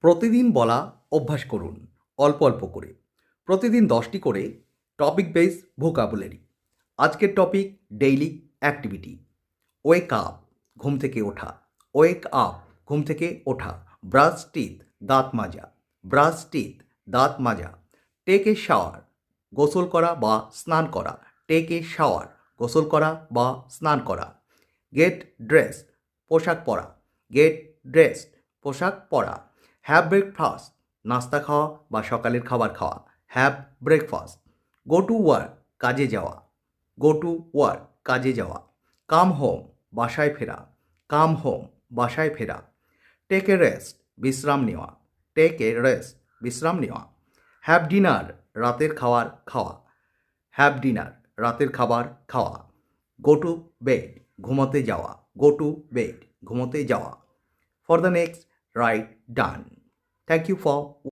প্রতিদিন বলা অভ্যাস করুন, অল্প অল্প করে। প্রতিদিন দশটি করে টপিক বেস ভোকাবুলারি আজকের topic daily activity wake up ঘুম থেকে ওঠা। ওয়েক আপ ঘুম থেকে ওঠা। ব্রাশ টিথ দাঁত মাজা। ব্রাশ টিথ দাঁত মাজা। টেক এ শাওয়ার গোসল করা বা স্নান করা। টেক এ শাওয়ার গোসল করা বা স্নান করা। গেট ড্রেস পোশাক পরা। গেট ড্রেস পোশাক পরা। হ্যাভ ব্রেকফাস্ট নাস্তা খাওয়া বা সকালের খাবার খাওয়া। Have breakfast go to work কাজে যাওয়া। গো টু ওয়ার্ক কাজে যাওয়া। কাম হোম বাসায় ফেরা। কাম হোম বাসায় ফেরা। টেক এ রেস্ট বিশ্রাম নেওয়া। টেক এ রেস্ট বিশ্রাম নেওয়া। হ্যাভ ডিনার রাতের খাবার খাওয়া। হ্যাভ ডিনার রাতের খাবার খাওয়া। গো টু বেড ঘুমোতে যাওয়া। গো টু বেড ঘুমোতে যাওয়া। For the next right done Thank you for